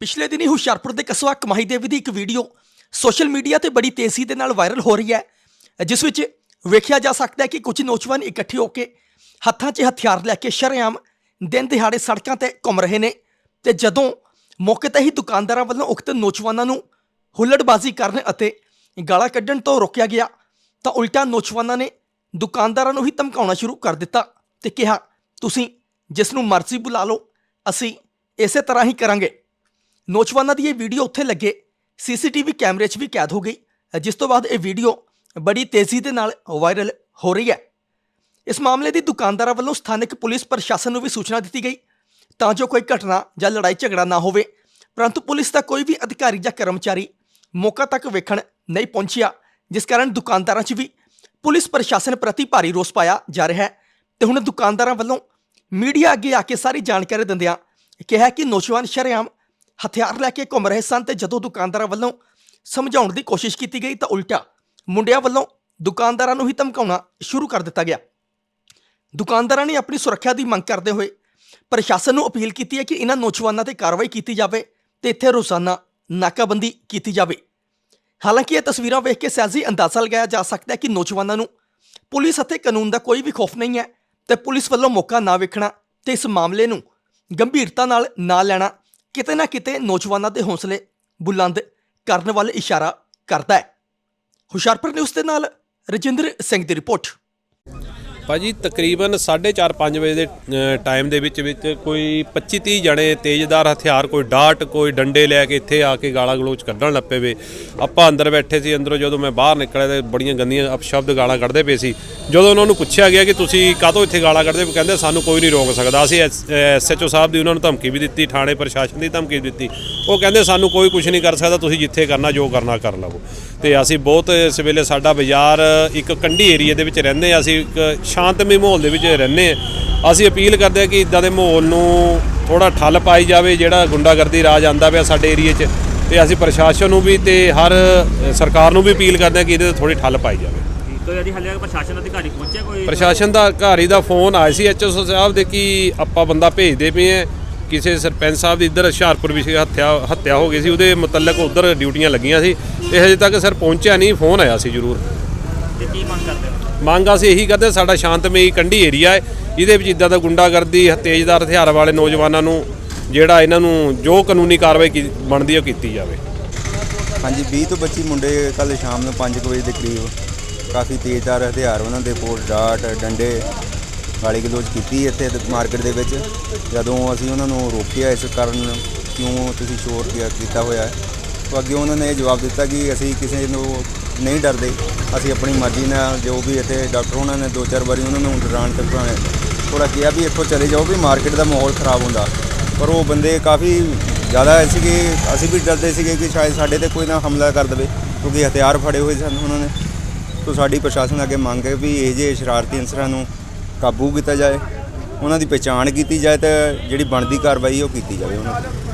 ਪਿਛਲੇ ਦਿਨੀ ਹੁਸ਼ਿਆਰਪੁਰ ਦੇ ਕਸਬਾ ਕਮਾਈ ਦੇਵੀ ਦੀ ਇੱਕ ਵੀਡੀਓ ਸੋਸ਼ਲ ਮੀਡੀਆ ਤੇ ਬੜੀ ਤੇਜ਼ੀ ਦੇ ਨਾਲ ਵਾਇਰਲ ਹੋ ਰਹੀ ਹੈ, ਜਿਸ ਵਿੱਚ ਵੇਖਿਆ ਜਾ ਸਕਦਾ ਹੈ ਕਿ ਕੁਝ ਨੌਜਵਾਨ ਇਕੱਠੇ ਹੋ ਕੇ ਹੱਥਾਂ 'ਚ ਹਥਿਆਰ ਲੈ ਕੇ ਸ਼ਰੇਆਮ ਦਿਨ ਦਿਹਾੜੇ ਸੜਕਾਂ ਤੇ ਘੁੰਮ ਰਹੇ ਨੇ ਤੇ ਜਦੋਂ ਮੌਕੇ ਤੇ ਹੀ ਦੁਕਾਨਦਾਰਾਂ ਵੱਲੋਂ ਉਕਤ ਨੌਜਵਾਨਾਂ ਨੂੰ ਹੁੱਲੜਬਾਜ਼ੀ ਕਰਨ ਅਤੇ ਗਾਲਾਂ ਕੱਢਣ ਤੋਂ ਰੋਕਿਆ ਗਿਆ, ਤਾਂ ਉਲਟਾ ਨੌਜਵਾਨਾਂ ਨੇ ਦੁਕਾਨਦਾਰਾਂ ਨੂੰ ਹੀ ਧਮਕਾਉਣਾ ਸ਼ੁਰੂ ਕਰ ਦਿੱਤਾ ਤੇ ਕਿਹਾ, ਤੁਸੀਂ ਜਿਸ ਨੂੰ ਮਰਜ਼ੀ ਬੁਲਾ ਲਓ, ਅਸੀਂ ਇਸੇ ਤਰ੍ਹਾਂ ਹੀ ਕਰਾਂਗੇ। ਨੌਜਵਾਨਾਂ ਦੀ ਇਹ ਵੀਡੀਓ ਉੱਥੇ ਲੱਗੇ। ਸੀਸੀਟੀਵੀ ਕੈਮਰੇ 'ਚ ਵੀ ਕੈਦ ਹੋ ਗਈ। ਜਿਸ ਤੋਂ ਬਾਅਦ ਇਹ ਵੀਡੀਓ ਬੜੀ ਤੇਜ਼ੀ ਦੇ ਨਾਲ ਵਾਇਰਲ ਹੋ ਰਹੀ ਹੈ। ਇਸ ਮਾਮਲੇ ਦੀ ਦੁਕਾਨਦਾਰਾਂ ਵੱਲੋਂ ਸਥਾਨਕ ਪੁਲਿਸ ਪ੍ਰਸ਼ਾਸਨ ਨੂੰ ਵੀ ਸੂਚਨਾ ਦਿੱਤੀ ਗਈ ਤਾਂ ਜੋ ਕੋਈ ਘਟਨਾ ਜਾਂ ਲੜਾਈ ਝਗੜਾ ਨਾ ਹੋਵੇ। ਪਰੰਤੂ ਪੁਲਿਸ ਦਾ ਕੋਈ ਵੀ ਅਧਿਕਾਰੀ ਜਾਂ ਕਰਮਚਾਰੀ ਮੌਕਾ ਤੱਕ ਵੇਖਣ ਨਹੀਂ ਪਹੁੰਚਿਆ, ਜਿਸ ਕਾਰਨ ਦੁਕਾਨਦਾਰਾਂ 'ਚ ਵੀ ਪੁਲਿਸ ਪ੍ਰਸ਼ਾਸਨ ਪ੍ਰਤੀ ਭਾਰੀ ਰੋਸ ਪਾਇਆ ਜਾ ਰਿਹਾ ਹੈ ਤੇ ਹੁਣ ਦੁਕਾਨਦਾਰਾਂ ਵੱਲੋਂ ਮੀਡੀਆ ਅੱਗੇ ਆ ਕੇ ਸਾਰੀ ਜਾਣਕਾਰੀ ਦਿੰਦਿਆਂ ਕਿਹਾ ਕਿ ਨੌਜਵਾਨ ਸ਼ਰੇਆਮ ਹਥਿਆਰ ਲੈ ਕੇ ਘੁੰਮ ਰਹੇ ਸਨ ਤੇ ਜਦੋਂ ਦੁਕਾਨਦਾਰਾਂ ਵੱਲੋਂ ਸਮਝਾਉਣ ਦੀ ਕੋਸ਼ਿਸ਼ ਕੀਤੀ ਗਈ ਤਾਂ ਉਲਟਾ ਮੁੰਡਿਆਂ ਵੱਲੋਂ ਦੁਕਾਨਦਾਰਾਂ ਨੂੰ ਹੀ ਧਮਕਾਉਣਾ ਸ਼ੁਰੂ ਕਰ ਦਿੱਤਾ ਗਿਆ। ਦੁਕਾਨਦਾਰਾਂ ਨੇ ਆਪਣੀ ਸੁਰੱਖਿਆ ਦੀ ਮੰਗ ਕਰਦੇ ਹੋਏ ਪ੍ਰਸ਼ਾਸਨ ਨੂੰ ਅਪੀਲ ਕੀਤੀ ਹੈ ਕਿ ਇਹਨਾਂ ਨੌਜਵਾਨਾਂ ਤੇ ਕਾਰਵਾਈ ਕੀਤੀ ਜਾਵੇ ਤੇ ਇੱਥੇ ਰੋਜ਼ਾਨਾ ਨਾਕਾਬੰਦੀ ਕੀਤੀ ਜਾਵੇ। ਹਾਲਾਂਕਿ ਇਹ ਤਸਵੀਰਾਂ ਵੇਖ ਕੇ ਸਹਿਜੀ ਅੰਦਾਜ਼ਾ ਲਗਾਇਆ ਜਾ ਸਕਦਾ ਹੈ ਕਿ ਨੌਜਵਾਨਾਂ ਨੂੰ ਪੁਲਿਸ ਅਤੇ ਕਾਨੂੰਨ ਦਾ ਕੋਈ ਵੀ ਖੌਫ ਨਹੀਂ ਹੈ ਤੇ ਪੁਲਿਸ ਵੱਲੋਂ ਮੌਕਾ ਨਾ ਵੇਖਣਾ ਤੇ ਇਸ ਮਾਮਲੇ ਨੂੰ ਗੰਭੀਰਤਾ ਨਾਲ ਨਾ ਲੈਣਾ ਕਿਤੇ ਨਾ ਕਿਤੇ ਨੌਜਵਾਨਾਂ ਦੇ ਹੌਸਲੇ ਬੁਲੰਦ ਕਰਨ ਵੱਲ ਇਸ਼ਾਰਾ ਕਰਦਾ ਹੈ। ਹੁਸ਼ਿਆਰਪੁਰ ਨਿਊਜ਼ ਦੇ ਨਾਲ ਰਜਿੰਦਰ ਸਿੰਘ ਦੀ ਰਿਪੋਰਟ। ਭਾਜੀ ਤਕਰੀਬਨ 4:30 5 ਵਜੇ ਦੇ ਟਾਈਮ ਦੇ ਵਿੱਚ ਵਿੱਚ ਕੋਈ 25 30 ਜਣੇ ਤੇਜ਼ਦਾਰ ਹਥਿਆਰ, ਕੋਈ ਡਾਟ, ਕੋਈ ਡੰਡੇ ਲੈ ਕੇ ਇੱਥੇ ਆ ਕੇ ਗਾਲਾਂ ਗਲੋਚ ਕੱਢਣ ਲੱਪੇ ਵੇ। ਆਪਾਂ ਅੰਦਰ ਬੈਠੇ ਸੀ, ਅੰਦਰੋਂ ਜਦੋਂ ਮੈਂ ਬਾਹਰ ਨਿਕਲਿਆ ਤੇ ਬੜੀਆਂ ਗੰਦੀਆਂ ਅਪਸ਼ਬਦ ਗਾਲਾਂ ਕੱਢਦੇ ਪਏ ਸੀ। ਜਦੋਂ ਉਹਨਾਂ ਨੂੰ ਪੁੱਛਿਆ ਗਿਆ ਕਿ ਤੁਸੀਂ ਕਾਹਤੋਂ ਇੱਥੇ ਗਾਲਾਂ ਕੱਢਦੇ ਪਏ, ਕਹਿੰਦੇ ਸਾਨੂੰ ਕੋਈ ਨਹੀਂ ਰੋਕ ਸਕਦਾ। ਅਸੀਂ ਐਸਐਚਓ ਸਾਹਿਬ ਦੀ ਉਹਨਾਂ ਨੂੰ ਧਮਕੀ ਵੀ ਦਿੱਤੀ, ਥਾਣੇ ਪ੍ਰਸ਼ਾਸਨ ਦੀ ਧਮਕੀ ਦਿੱਤੀ। ਉਹ ਕਹਿੰਦੇ ਸਾਨੂੰ ਕੋਈ ਕੁਝ ਨਹੀਂ ਕਰ ਸਕਦਾ, ਤੁਸੀਂ ਜਿੱਥੇ ਕਰਨਾ, ਜੋ ਕਰਨਾ, ਕਰ ਲਵੋ। ਤੇ ਅਸੀਂ ਬਹੁਤ ਇਸ ਵੇਲੇ ਸਾਡਾ ਬਾਜ਼ਾਰ ਇੱਕ ਕੰਢੀ ਏਰੀਆ ਦੇ ਵਿੱਚ ਰਹਿੰਦੇ ਹਾਂ ਅਸੀਂ ਇੱਕ ਸ਼ਾਂਤਮਈ ਮਾਹੌਲ ਦੇ ਵਿੱਚ ਰਹਿੰਦੇ ਹਾਂ। ਅਸੀਂ ਅਪੀਲ ਕਰਦੇ ਹਾਂ ਕਿ ਇਦਾਂ ਦੇ ਮਾਹੌਲ ਨੂੰ ਥੋੜਾ ਠੱਲ ਪਾਈ ਜਾਵੇ ਜਿਹੜਾ ਗੁੰਡਾਗਰਦੀ ਰਾਜ ਆਂਦਾ ਪਿਆ ਸਾਡੇ ਏਰੀਏ 'ਚ। ਤੇ ਅਸੀਂ ਪ੍ਰਸ਼ਾਸਨ ਨੂੰ ਵੀ ਤੇ ਹਰ ਸਰਕਾਰ ਨੂੰ ਵੀ ਅਪੀਲ ਕਰਦੇ ਹਾਂ ਕਿ ਇਹਦੇ ਤੇ ਥੋੜੀ ਠੱਲ ਪਾਈ ਜਾਵੇ। ਪ੍ਰਸ਼ਾਸਨ ਅਧਿਕਾਰੀ ਪਹੁੰਚਿਆ ਕੋਈ? ਪ੍ਰਸ਼ਾਸਨ ਦਾ ਅਧਿਕਾਰੀ ਦਾ ਫੋਨ ਆਇਆ ਸੀ ਐਚਓ ਸਾਹਿਬ ਦੇ ਕਿ ਆਪਾਂ ਬੰਦਾ ਭੇਜਦੇ ਪਏ ਆ ਕਿਸੇ ਸਰਪੰਚ ਸਾਹਿਬ ਦੀ ਇੱਧਰ ਹੁਸ਼ਿਆਰਪੁਰ ਵਿਖੇ ਹੱਤਿਆ ਹੱਤਿਆ ਹੋ ਗਈ ਸੀ ਉਹਦੇ ਮੁਤਲਕ ਉਧਰ ਡਿਊਟੀਆਂ ਲੱਗੀਆਂ ਸੀ ਤੇ ਹਜੇ ਤੱਕ ਸਰ ਪਹੁੰਚਿਆ ਨਹੀਂ ਫੋਨ ਆਇਆ ਸੀ ਜ਼ਰੂਰ। ਤੇ ਕੀ ਮੰਗ ਕਰਦੇ ਹੋ? ਮੰਗ ਅਸੀਂ ਇਹੀ ਕਰਦੇ ਹਾਂ, ਸਾਡਾ ਸ਼ਾਂਤਮਈ ਕੰਢੀ ਏਰੀਆ ਹੈ ਇਹਦੇ ਵਿੱਚ ਇਦਾਂ ਦਾ ਗੁੰਡਾਗਰਦੀ ਤੇਜ਼ਦਾਰ ਹਥਿਆਰ ਵਾਲੇ ਨੌਜਵਾਨਾਂ ਨੂੰ ਜਿਹੜਾ ਇਹਨਾਂ ਨੂੰ ਜੋ ਕਾਨੂੰਨੀ ਕਾਰਵਾਈ ਕੀ- ਬਣਦੀ ਹੈ ਉਹ ਕੀਤੀ ਜਾਵੇ। ਹਾਂਜੀ 20 ਤੋਂ 25 ਮੁੰਡੇ ਕੱਲ ਸ਼ਾਮ ਨੂੰ 5 ਵਜੇ ਦੇ ਕਰੀਬ ਕਾਫੀ ਤੇਜ਼ਧਾਰ ਹਥਿਆਰ ਉਹਨਾਂ ਦੇ ਕੋਲ ਡਾਟ ਡੰਡੇ ਗਾਲੀ ਗਲੋਚ ਕੀਤੀ ਇੱਥੇ ਮਾਰਕੀਟ ਦੇ ਵਿੱਚ। ਜਦੋਂ ਅਸੀਂ ਉਹਨਾਂ ਨੂੰ ਰੋਕਿਆ ਇਸ ਕਾਰਨ ਕਿਉਂ ਤੁਸੀਂ ਸ਼ੋਰ ਕੀਤਾ ਹੋਇਆ ਹੈ? ਤਾਂ ਅੱਗੇ ਉਹਨਾਂ ਨੇ ਇਹ ਜਵਾਬ ਦਿੱਤਾ ਕਿ ਅਸੀਂ ਕਿਸੇ ਨੂੰ ਨਹੀਂ ਡਰਦੇ। ਅਸੀਂ ਆਪਣੀ ਮਰਜ਼ੀ ਨਾਲ ਜੋ ਵੀ ਇੱਥੇ ਡਾਕਟਰ ਉਹਨਾਂ ਨੇ ਦੋ ਚਾਰ ਵਾਰੀ ਉਹਨਾਂ ਨੂੰ ਡਰਾਉਣ ਤੱਕ ਥੋੜਾ ਕਿਹਾ ਵੀ ਇੱਥੋਂ ਚਲੇ ਜਾਓ ਵੀ ਮਾਰਕੀਟ ਦਾ ਮਾਹੌਲ ਖਰਾਬ ਹੁੰਦਾ। ਪਰ ਉਹ ਬੰਦੇ ਕਾਫੀ ਜ਼ਿਆਦਾ ਸੀਗੇ, ਅਸੀਂ ਵੀ ਡਰਦੇ ਸੀਗੇ ਕਿ ਸ਼ਾਇਦ ਸਾਡੇ ਤੇ ਕੋਈ ਨਾ ਹਮਲਾ ਕਰ ਦੇਵੇ, ਕਿਉਂਕਿ ਹਥਿਆਰ ਫੜੇ ਹੋਏ ਸਨ ਉਹਨਾਂ ਨੇ। ਤੋਂ ਸਾਡੀ ਪ੍ਰਸ਼ਾਸਨ ਅੱਗੇ ਮੰਗ ਹੈ ਵੀ ਇਹ ਜਿਹੇ ਸ਼ਰਾਰਤੀ ਅਨਸਰਾਂ ਨੂੰ ਕਾਬੂ ਕੀਤਾ ਜਾਏ, ਉਹਨਾਂ ਦੀ ਪਛਾਣ ਕੀਤੀ ਜਾਏ ਤੇ ਜਿਹੜੀ ਬਣਦੀ ਕਾਰਵਾਈ ਉਹ ਕੀਤੀ ਜਾਵੇ ਉਹਨਾਂ 'ਤੇ